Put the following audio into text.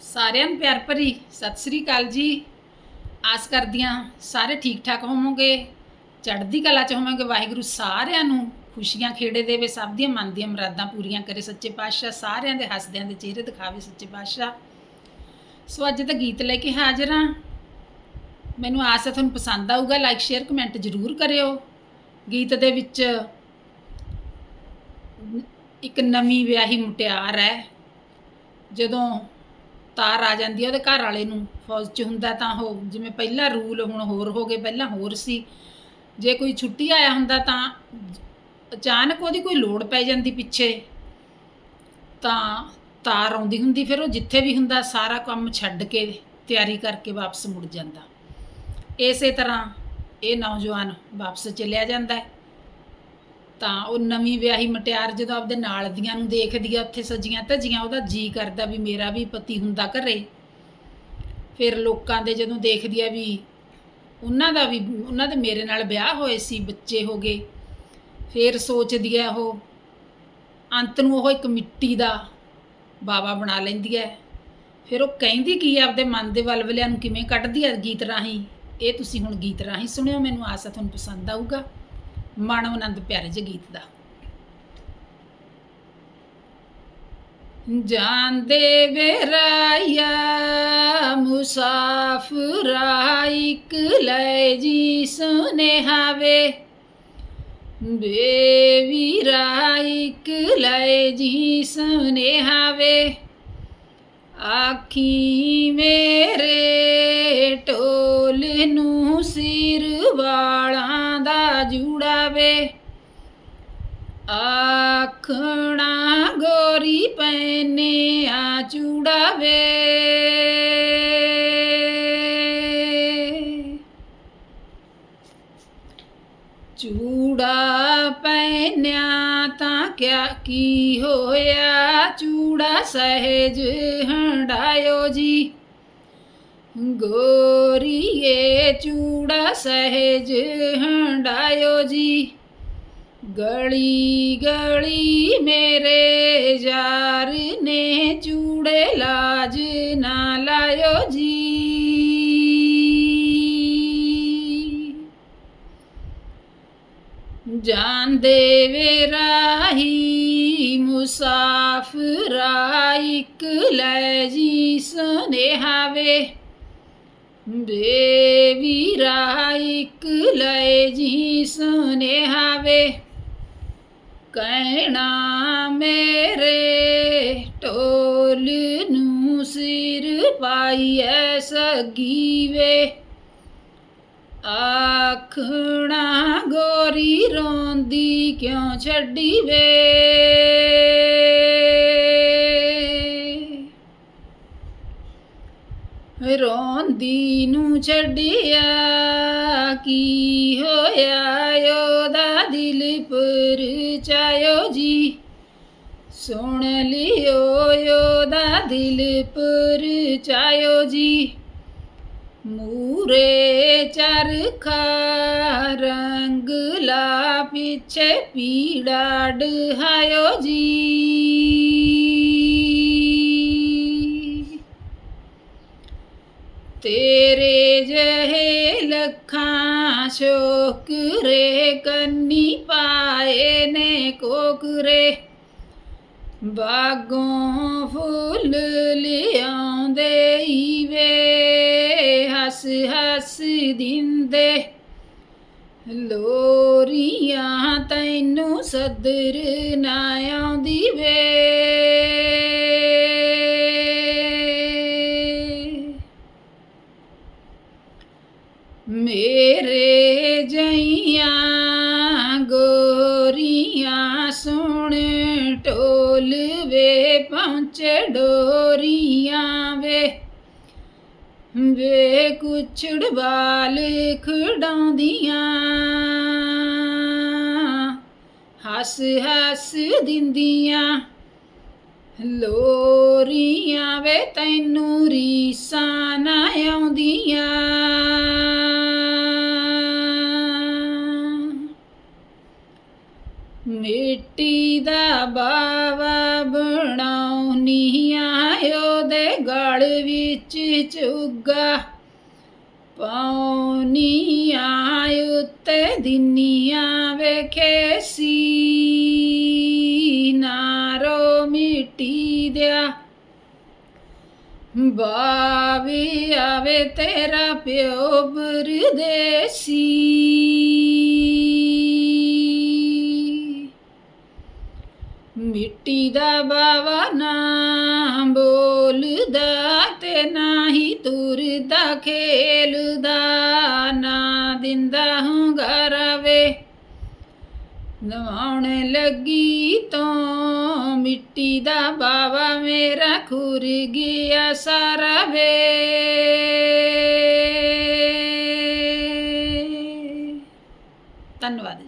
ਸਾਰਿਆਂ ਨੂੰ ਪਿਆਰ ਭਰੀ ਸਤਿ ਸ੍ਰੀ ਅਕਾਲ ਜੀ। ਆਸ ਕਰਦੀਆਂ ਸਾਰੇ ਠੀਕ ਠਾਕ ਹੋਵੋਗੇ, ਚੜ੍ਹਦੀ ਕਲਾ ਚ ਹੋਵੋਗੇ, ਵਾਹਿਗੁਰੂ ਸਾਰਿਆਂ ਨੂੰ ਖੁਸ਼ੀਆਂ ਖੇੜੇ ਦੇਵੇ, ਸਭ ਦੀਆਂ ਮਨ ਦੀਆਂ ਮੁਰਾਦਾਂ ਪੂਰੀਆਂ ਕਰੇ ਸੱਚੇ ਪਾਤਸ਼ਾਹ, ਸਾਰਿਆਂ ਦੇ ਹੱਸਦਿਆਂ ਦੇ ਚਿਹਰੇ ਦਿਖਾਵੇ ਸੱਚੇ ਪਾਤਸ਼ਾਹ। ਸੋ ਅੱਜ ਦਾ ਗੀਤ ਲੈ ਕੇ ਹਾਜ਼ਰ ਹਾਂ। ਮੈਨੂੰ ਆਸ ਹੈ ਤੁਹਾਨੂੰ ਪਸੰਦ ਆਊਗਾ ਲਾਈਕ ਸ਼ੇਅਰ ਕਮੈਂਟ ਜ਼ਰੂਰ ਕਰਿਓ। ਗੀਤ ਦੇ ਵਿੱਚ ਇੱਕ ਨਵੀਂ ਵਿਆਹੀ ਮੁਟਿਆਰ ਹੈ। ਜਦੋਂ ਤਾਰ ਆ ਜਾਂਦੀ ਹੈ ਉਹਦੇ ਘਰ ਵਾਲੇ ਨੂੰ, ਫੌਜ 'ਚ ਹੁੰਦਾ ਤਾਂ ਉਹ, ਜਿਵੇਂ ਪਹਿਲਾ ਰੂਲ ਹੁਣ ਹੋਰ ਹੋ ਗਏ, ਪਹਿਲਾਂ ਹੋਰ ਸੀ। ਜੇ ਕੋਈ ਛੁੱਟੀ ਆਇਆ ਹੁੰਦਾ ਤਾਂ ਅਚਾਨਕ ਉਹਦੀ ਕੋਈ ਲੋੜ ਪੈ ਜਾਂਦੀ ਪਿੱਛੇ। ਤਾਂ ਤਾਰ ਆਉਂਦੀ ਹੁੰਦੀ, ਫਿਰ ਉਹ ਜਿੱਥੇ ਵੀ ਹੁੰਦਾ, ਸਾਰਾ ਕੰਮ ਛੱਡ ਕੇ ਤਿਆਰੀ ਕਰਕੇ ਵਾਪਸ ਮੁੜ ਜਾਂਦਾ। ਇਸੇ ਤਰ੍ਹਾਂ ਇਹ ਨੌਜਵਾਨ ਵਾਪਸ ਚਲਿਆ ਜਾਂਦਾ ਹੈ। ਤਾਂ ਉਹ ਨਵੀਂ ਵਿਆਹੀ ਮਟਿਆਰ ਜਦੋਂ ਆਪਦੇ ਨਾਲ ਦੀਆਂ ਨੂੰ ਦੇਖਦੀ ਆ, ਉੱਥੇ ਸਜੀਆਂ ਧਜੀਆਂ, ਉਹਦਾ ਜੀ ਕਰਦਾ ਵੀ ਮੇਰਾ ਵੀ ਪਤੀ ਹੁੰਦਾ ਘਰੇ। ਫਿਰ ਲੋਕਾਂ ਦੇ ਜਦੋਂ ਦੇਖਦੀ ਆ ਵੀ ਉਹਨਾਂ ਦਾ ਵੀ, ਉਹਨਾਂ ਦੇ ਮੇਰੇ ਨਾਲ ਵਿਆਹ ਹੋਏ ਸੀ, ਬੱਚੇ ਹੋ ਗਏ। ਫਿਰ ਸੋਚਦੀ ਆ ਉਹ, ਅੰਤ ਨੂੰ ਉਹ ਇੱਕ ਮਿੱਟੀ ਦਾ ਬਾਵਾ ਬਣਾ ਲੈਂਦੀ ਹੈ ਫਿਰ ਉਹ ਕਹਿੰਦੀ ਕੀ ਆਪਦੇ ਮਨ ਦੇ ਵਲਵਲਿਆਂ ਨੂੰ ਕਿਵੇਂ ਕੱਢਦੀ ਹੈ ਗੀਤ ਰਾਹੀਂ? ਇਹ ਤੁਸੀਂ ਹੁਣ ਗੀਤ ਰਾਹੀਂ ਸੁਣਿਓ, ਮੈਨੂੰ ਆਸ ਹੈ ਤੁਹਾਨੂੰ ਪਸੰਦ ਆਊਗਾ। ਮਾਣੋ ਆਨੰਦ ਪਿਆਰੇ ਜਿਹੇ ਗੀਤ ਦਾ। ਜਾਂਦੇ ਵੇਰਾਇਆ ਮੁਸਾਫਰਾ ਇਕ ਲੈ ਜੀ ਸੁਨੇਹਾਵੇ ਬੇਵੀਰਾ ਰਾਇਕ ਲੈ ਜੀ ਸੁਨੇਹਾਵੇ ਆਖੀ ਮੇਰੇ ਢੋਲ ਨੂੰ ਸਿਰ ਵਾਲਾ ਜੂੜਾਵੇ। ਆਖਣਾ ਗੋਰੀ ਪੈਨੇ ਆ ਚੂੜਾਵੇ। ਚੂੜਾ ਪੈਨਿਆ ਤਾਂ ਕਿਆ ਕੀ ਹੋਇਆ? ਚੂੜਾ ਸਹਿਜ ਹੰਡਾਇਓ ਜੀ। ਗੋਰੀਏ ਚੂੜਾ ਸਹਿਜ ਹੰਡਾਇਓ ਜੀ। ਗਲੀ ਗਲੀ ਮੇਰੇ ਯਾਰ ਨੇ ਚੂੜੇ ਲਾਜ ਨਾ ਲਾਇਓ ਜੀ। ਜਾਂਦੇ ਵੇ ਰਾਹੀ ਮੁਸਾਫਰਾ ਇਕ ਲੈ ਜੀ ਸੁਨੇਹਾਵੇ ਬੇਵੀਰਾ ਇਕ ਲੈ ਜੀ ਸੁਨੇਹਾਵੇ। ਕਹਿਣਾ ਮੇਰੇ ਢੋਲ ਨੂੰ ਸਿਰ ਪਾਈਐ ਸਗੀ ਵੇ ਆਖਣਾ ਗੋਰੀ ਰੋਂਦੀ ਕਿਉਂ ਛੱਡੀ ਵੇ ਰੋਂਦੀ ਨੂੰ ਛੱਡਿਆ, ਕੀ ਹੋਇਆ? ਉਹਦਾ ਦਿਲ ਪਰ ਚਾਇਓ ਜੀ। ਸੁਣ ਲਿਓ, ਉਹਦਾ ਦਿਲ ਪਰ ਚਾਇਓ ਜੀ। ਮੂਰੇ ਚਰਖਾ ਰੰਗਲਾ ਪਿੱਛੇ ਪੀੜਾ ਡਹਾਇਓ ਜੀ। ਤੇਰੇ ਜਹੇ ਲੱਖਾਂ ਸ਼ੋਕਰੇ ਕੰਨੀ ਪਾਏ ਨੇ ਕੋਕਰੇ। ਬਾਗੋਂ ਫੁੱਲ ਲਿਆਉਂਦੇ ਈ ਵੇ ਹੱਸ ਹੱਸ ਦਿੰਦੇ। ਲੋਰੀਆਂ ਤੈਨੂੰ ਸਦਰ ਨਾ ਆਉਂਦੀ ਵੇ। ਗੋਰੀਆਂ ਸੁਣ ਢੋਲ ਵੇ ਪਹੁੰਚੇ ਡੋਰੀਆਂ ਵੇ। ਵੇ ਕੁਛੜ ਵਾਲ ਖੜਾਉਂਦੀਆਂ ਹੱਸ ਹੱਸ ਦਿੰਦੀਆਂ। ਲੋਰੀਆਂ ਵੇ, ਤੈਨੂੰ ਰੀਸਾਂ ਨਾ ਆਉਂਦੀਆਂ। ਬਾਵਾ ਬਣਾਉਣੀ ਆਇਓ ਦੇ ਗਲ ਵਿੱਚ ਚੁੱਗਾ। ਪੌਨੀਆਂ ਉੱਤੇ ਦਿਨੀਆਂ ਵੇਖੇ ਸੀ ਨਾਰੋ ਮਿੱਟੀ ਦਿਆ। ਬਾਵੀ ਆਵੇ ਤੇਰਾ ਪਿਓ ਬਰਦੇਸੀ ਭਗਤੀ ਦਾ ਬਵਨਾ ਬੋਲਦਾ ਤੇ ਨਾਹੀ ਤੁਰਦਾ ਖੇਲਦਾ, ਨਾ ਦਿੰਦਾ ਹੂੰ ਗਰਵੇ ਨਵਾਉਣ ਲੱਗੀ ਤੋਂ ਮਿੱਟੀ ਦਾ ਬਾਵਾ ਮੇਰਾ ਖੁਰ ਗਿਆ ਸਾਰਾ ਵੇ। ਧੰਨਵਾਦ।